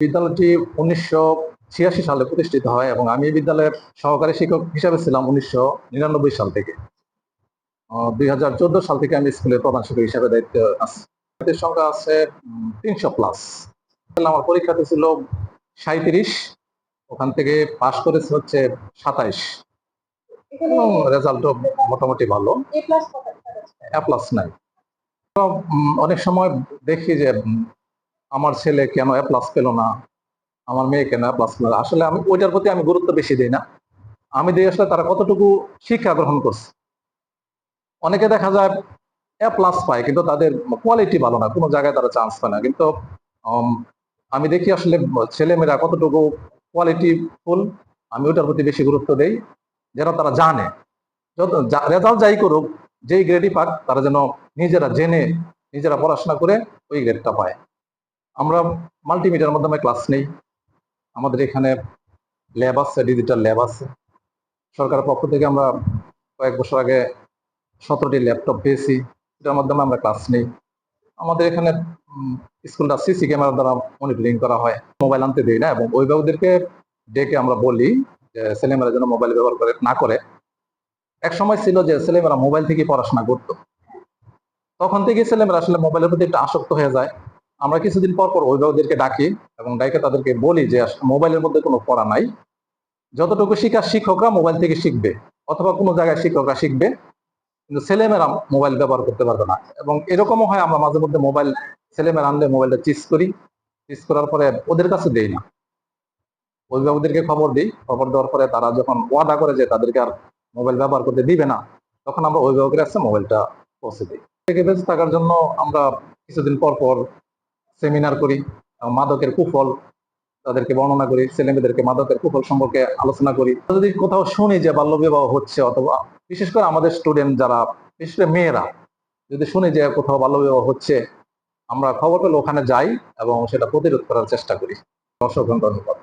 বিদ্যালয়টি উনিশশো ছিয়াশি সালে প্রতিষ্ঠিত হয় এবং আমি বিদ্যালয়ের সহকারী শিক্ষক হিসাবে ছিলাম উনিশশো নিরানব্বই সাল থেকে। দুই হাজার চোদ্দ সাল থেকে আমি স্কুলের প্রধান শিক্ষক হিসাবে দায়িত্ব আছি। সংখ্যা আছে তিনশো প্লাস আমার পরীক্ষাতে ছিল সাঁত্রিশ ওখান থেকে পাশ করেছে হচ্ছে সাতাইশ। এবং রেজাল্টও মোটামুটি ভালো। এ প্লাস নাই। অনেক সময় দেখি যে আমার ছেলে কেন এ প্লাস পেল না? আমার মেয়ে কেন এ প্লাস পেল না। আসলে আমি ওইটার প্রতি আমি গুরুত্ব বেশি দিই না। আমি দিই আসলে তারা কতটুকু শিক্ষা গ্রহণ করছে। অনেকে দেখা যায় এ প্লাস পায়, কিন্তু তাদের কোয়ালিটি ভালো না। কোনো জায়গায় তারা চান্স পায় না। কিন্তু আমি দেখি আসলে ছেলেমেয়েরা কতটুকু কোয়ালিটি ফুল, আমি ওটার প্রতি বেশি গুরুত্ব দেই। যেন তারা জানে। রেজাল্ট যাই করুক, যেই গ্রেডই পাক, তারা যেন নিজেরা জেনে, নিজেরা পড়াশোনা করে ওই গ্রেডটা পায়। আমরা মাল্টিমিডিয়ার মাধ্যমে ক্লাস নেই। আমাদের এখানে ল্যাব আছে ডিজিটাল ল্যাব আছে। সরকারের পক্ষ থেকে আমরা কয়েক বছর আগে সতেরোটি ল্যাপটপ পেয়েছি এটার মাধ্যমে আমরা ক্লাস নেই। আমাদের এখানে স্কুলটা সিসি ক্যামেরার দ্বারা মনিটরিং করা হয়। মোবাইল আনতে দিই না, এবং অভিভাবকদেরকে ডেকে আমরা বলি যে, ছেলেমেয়েরা যেন মোবাইল ব্যবহার করে, না করে। এক সময় ছিল যে, ছেলেমেয়েরা মোবাইল থেকে পড়াশোনা করতো। তখন থেকে ছেলেমেয়েরা আসলে মোবাইলের প্রতি একটু আসক্ত হয়ে যায়। আমরা কিছুদিন পর পর অভিভাবকদেরকে ডাকি এবং ডাকে তাদেরকে বলি যে মোবাইলের মধ্যে কোনো পড়া নাই। যতটুকু শিক্ষা শিক্ষকরা মোবাইল থেকে শিখবে, অথবা কোনো জায়গায় শিক্ষকরা শিখবে, কিন্তু ছেলেমেয়েরা মোবাইল ব্যবহার করতে পারবে না। এবং এরকমও হয়, আমরা মাঝে মধ্যে মোবাইল, ছেলেমেয়েরা আনলে মোবাইলটা চিজ করি। চিজ করার পরে ওদের কাছে দেই না। অভিভাবকদেরকে খবর দিই, খবর দেওয়ার পরে তারা যখন ওয়াদা করে যে তাদেরকে আর মোবাইল ব্যবহার করতে দিবে না, তখন আমরা অভিভাবকের কাছে মোবাইলটা পৌঁছে দিই। থেকে বেঁচে থাকার জন্য আমরা কিছুদিন পর পর সেমিনার করি মাদকের কুফল তাদেরকে বর্ণনা করি, ছেলেমেয়েদেরকে মাদকের কুফল সম্পর্কে আলোচনা করি। যদি কোথাও শুনি যে বাল্যবিবাহ হচ্ছে অথবা বিশেষ করে আমাদের স্টুডেন্ট যারা, বিশেষ করে মেয়েরা, যদি শুনি যে কোথাও বাল্যবিবাহ হচ্ছে, আমরা খবর পেলে ওখানে যাই এবং সেটা প্রতিরোধ করার চেষ্টা করি। অসংখ্য ধন্যবাদ।